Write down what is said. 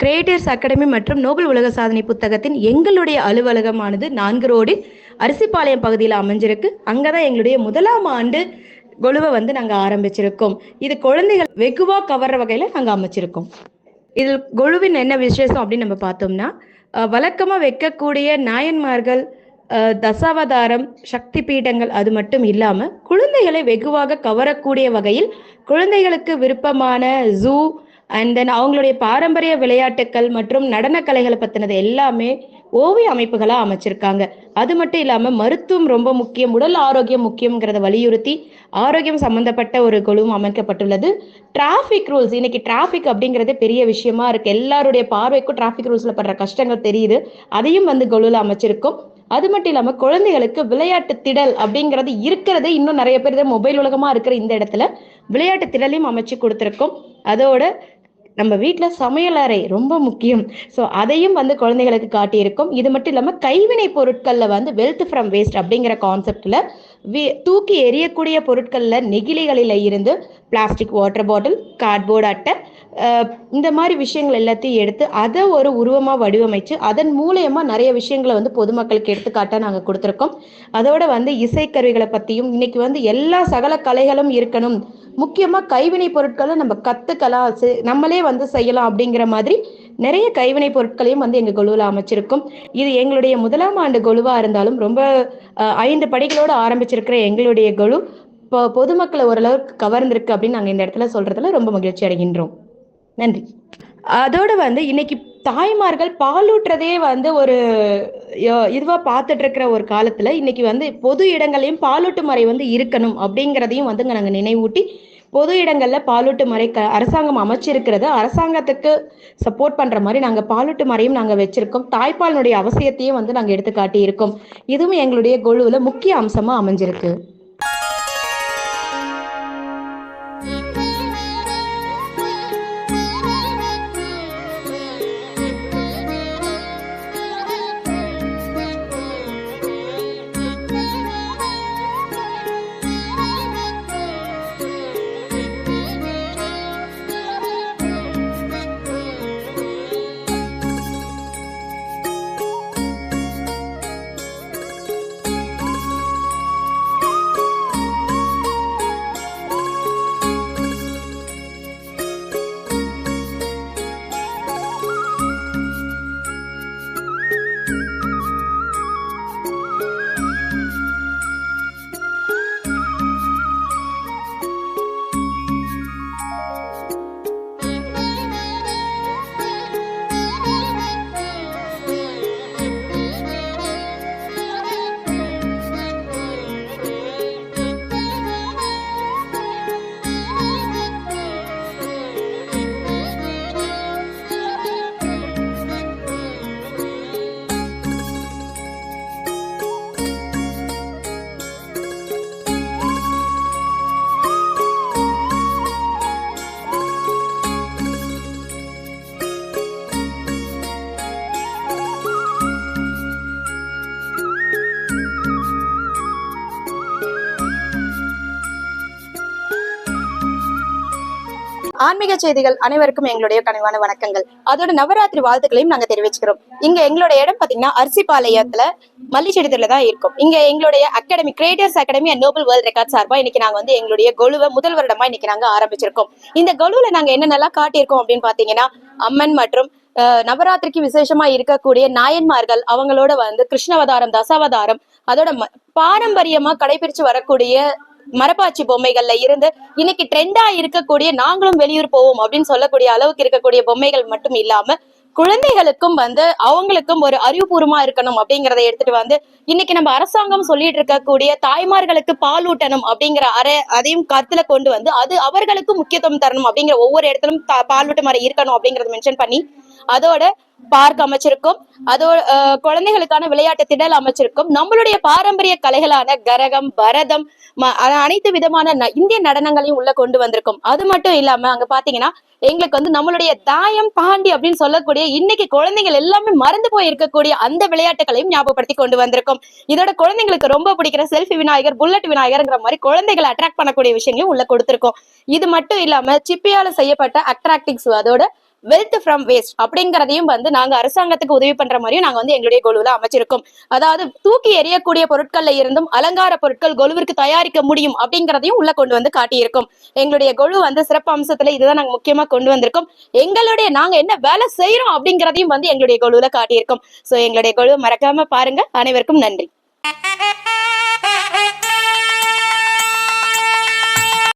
Creators academy மற்றும் Nobel உலக சாதனை புத்தகத்தின் எங்களுடைய அலுவலகமானது நான்கு ரோடு அரிசிப்பாளையம் பகுதியில் அமைஞ்சிருக்கு. அங்கே தான் எங்களுடைய முதலாம் ஆண்டு கொலுவை வந்து நாங்கள் ஆரம்பிச்சிருக்கோம். இது குழந்தைகள் வெகுவாக கவர்ற வகையில் நாங்கள் அமைச்சிருக்கோம். இதில் கொழுவின் என்ன விசேஷம் அப்படின்னு நம்ம பார்த்தோம்னா வழக்கமாக வைக்கக்கூடிய நாயன்மார்கள் தசாவதாரம் சக்தி பீடங்கள் அது மட்டும் இல்லாமல் குழந்தைகளை வெகுவாக கவரக்கூடிய வகையில் குழந்தைகளுக்கு விருப்பமான ஜூ அண்ட் தென் அவங்களுடைய பாரம்பரிய விளையாட்டுக்கள் மற்றும் நடன கலைகளை பத்தினது எல்லாமே ஓவிய அமைப்புகளா அமைச்சிருக்காங்க. அது மட்டும் இல்லாம மருத்துவம் ரொம்ப முக்கியம் உடல் ஆரோக்கியம் முக்கியம்ங்கிறத வலியுறுத்தி ஆரோக்கியம் சம்பந்தப்பட்ட ஒரு குழுவும் அமைக்கப்பட்டுள்ளது. டிராஃபிக் ரூல்ஸ் இன்னைக்கு டிராஃபிக் அப்படிங்கிறது பெரிய விஷயமா இருக்கு. எல்லாருடைய பார்வைக்கும் டிராஃபிக் ரூல்ஸ்ல படுற கஷ்டங்கள் தெரியுது. அதையும் வந்து குழுல அமைச்சிருக்கும். அது மட்டும் இல்லாம குழந்தைகளுக்கு விளையாட்டு திடல் அப்படிங்கிறது இருக்கிறதே இன்னும் நிறைய பேர் மொபைல் உலகமா இருக்கிற இந்த இடத்துல விளையாட்டு திடலையும் அமைச்சு கொடுத்துருக்கோம். அதோட நம்ம வீட்டில் சமையலறை ரொம்ப முக்கியம். ஸோ அதையும் வந்து குழந்தைகளுக்கு காட்டியிருக்கோம். இது மட்டும் இல்லாமல் கைவினை பொருட்களில் வந்து வெல்த் ஃப்ரம் வேஸ்ட் அப்படிங்கிற கான்செப்டில் வி தூக்கி எரியக்கூடிய பொருட்களில் நெகிழிகளில் இருந்து பிளாஸ்டிக் வாட்டர் பாட்டில் கார்ட்போர்டு அட்டை இந்த மாதிரி விஷயங்கள் எல்லாத்தையும் எடுத்து அதை ஒரு உருவமாக வடிவமைச்சு அதன் மூலயமா நிறைய விஷயங்களை வந்து பொதுமக்களுக்கு எடுத்துக்காட்டாக நாங்கள் கொடுத்துருக்கோம். அதோட வந்து இசைக்கருவிகளை பற்றியும் இன்னைக்கு வந்து எல்லா சகல கலைகளும் இருக்கணும். முக்கியமாக கைவினை பொருட்களை நம்ம கற்றுக்கலாம் நம்மளே வந்து செய்யலாம் அப்படிங்கிற மாதிரி நிறைய கைவினை பொருட்களையும் வந்து எங்கள் குழுவில் அமைச்சிருக்கும். இது எங்களுடைய முதலாம் ஆண்டு குழுவாக இருந்தாலும் ரொம்ப ஐந்து படிகளோடு ஆரம்பிச்சிருக்கிற எங்களுடைய குழு இப்போ பொதுமக்களை ஓரளவுக்கு கவர்ந்திருக்கு அப்படின்னு நாங்கள் இந்த இடத்துல சொல்றதுல ரொம்ப மகிழ்ச்சி அடைகின்றோம். நன்றி. அதோட வந்து இன்னைக்கு தாய்மார்கள் பாலூட்டுறதே வந்து ஒரு இதுவாக இதுவா பார்த்துட்டு இருக்கிற ஒரு காலத்துல இன்னைக்கு வந்து பொது இடங்களையும் பாலூட்டு முறை வந்து இருக்கணும் அப்படிங்கிறதையும் வந்து நாங்க நினைவூட்டி பொது இடங்கள்ல பாலூட்டு முறை க அரசாங்கம் அமைச்சிருக்கிறது. அரசாங்கத்துக்கு சப்போர்ட் பண்ற மாதிரி நாங்க பாலூட்டு முறையும் நாங்க வச்சிருக்கோம். தாய்ப்பாலினுடைய அவசியத்தையும் வந்து நாங்க எடுத்து காட்டி இருக்கோம் இதுவும் எங்களுடைய குழுவுல முக்கிய அம்சமா அமைஞ்சிருக்கு. ஆன்மீக செய்திகள் அனைவருக்கும் எங்களுடைய கனிவான வணக்கங்கள். அதோட நவராத்திரி வாழ்த்துக்களையும் நாங்க தெரிவிச்சுக்கிறோம். இங்க எங்களுடைய இடம் பாத்தீங்கன்னா அரிசிபாளையத்துல மல்லிச்செடித்துல தான் இருக்கும். இங்க எங்களுடைய academy creators academy and Nobel world record சார்பா இன்னைக்கு நாங்க வந்து எங்களுடைய கொலுவை முதல் வருடமா இன்னைக்கு நாங்க ஆரம்பிச்சிருக்கோம். இந்த கொலுவுல நாங்க என்னென்னலாம் காட்டியிருக்கோம் அப்படின்னு பாத்தீங்கன்னா அம்மன் மற்றும் நவராத்திரிக்கு விசேஷமா இருக்கக்கூடிய நாயன்மார்கள் அவங்களோட வந்து கிருஷ்ணவதாரம் தசாவதாரம் அதோட பாரம்பரியமா கடைபிடிச்சு வரக்கூடிய மரப்பாச்சி பொம்மைகள்ல இருந்து இன்னைக்கு ட்ரெண்டா இருக்கக்கூடிய நாங்களும் வெளியூர் போவோம் அப்படின்னு சொல்லக்கூடிய அளவுக்கு இருக்கக்கூடிய பொம்மைகள் மட்டும் இல்லாம குழந்தைகளுக்கும் வந்து அவங்களுக்கும் ஒரு அறிவுபூர்வமா இருக்கணும் அப்படிங்கறத எடுத்துட்டு வந்து இன்னைக்கு நம்ம அரசாங்கம் சொல்லிட்டு இருக்கக்கூடிய தாய்மார்களுக்கு பாலூட்டணும் அப்படிங்கிற அறை அதையும் கருத்துல கொண்டு வந்து அது அவர்களுக்கு முக்கியத்துவம் தரணும் அப்படிங்கிற ஒவ்வொரு இடத்திலும் தா- பாலூட்டு இருக்கணும் அப்படிங்கறத மென்ஷன் பண்ணி அதோட பார்க் அமைச்சிருக்கும். அதோட குழந்தைகளுக்கான விளையாட்டு திடல் அமைச்சிருக்கும். நம்மளுடைய பாரம்பரிய கலைகளான கரகம் பரதம் அனைத்து விதமான ந- இந்திய நடனங்களையும் உள்ள கொண்டு வந்திருக்கும். அது மட்டும் இல்லாம அங்க பாத்தீங்கன்னா எங்களுக்கு வந்து நம்மளுடைய தாயம் பாண்டி அப்படின்னு சொல்லக்கூடிய இன்னைக்கு குழந்தைகள் எல்லாமே மறந்து போய் இருக்கக்கூடிய அந்த விளையாட்டுகளையும் ஞாபகப்படுத்தி கொண்டு வந்திருக்கும். இதோட குழந்தைங்களுக்கு ரொம்ப பிடிக்கிற செல்ஃபி விநாயகர் புல்லட் விநாயகர்ங்கிற மாதிரி குழந்தைகளை அட்ராக்ட் பண்ணக்கூடிய விஷயங்களையும் உள்ள கொடுத்திருக்கோம். இது மட்டும் இல்லாம சிப்பியால செய்யப்பட்ட அட்ராக்டிங்ஸ் அதோட வெல்த் ஃப்ரம் வேஸ்ட் அப்படிங்கறதையும் வந்து நாங்க அரசாங்கத்துக்கு உதவி பண்ற மாதிரியும் நாங்க வந்து எங்களுடைய கொழுவுல அமைச்சிருக்கோம். அதாவது தூக்கி எறியக்கூடிய பொருட்கள்ல இருந்தும் அலங்கார பொருட்கள் கொலுவிற்கு தயாரிக்க முடியும் அப்படிங்கறதையும் உள்ள கொண்டு வந்து காட்டியிருக்கோம். எங்களுடைய கொழு வந்து சிறப்பு அம்சத்துல இதுதான் நாங்க முக்கியமா கொண்டு வந்திருக்கோம். எங்களுடைய நாங்க என்ன வேலை செய்யறோம் அப்படிங்கறதையும் வந்து எங்களுடைய கொழுவுல காட்டியிருக்கோம். சோ எங்களுடைய கொழு மறக்காம பாருங்க. அனைவருக்கும் நன்றி.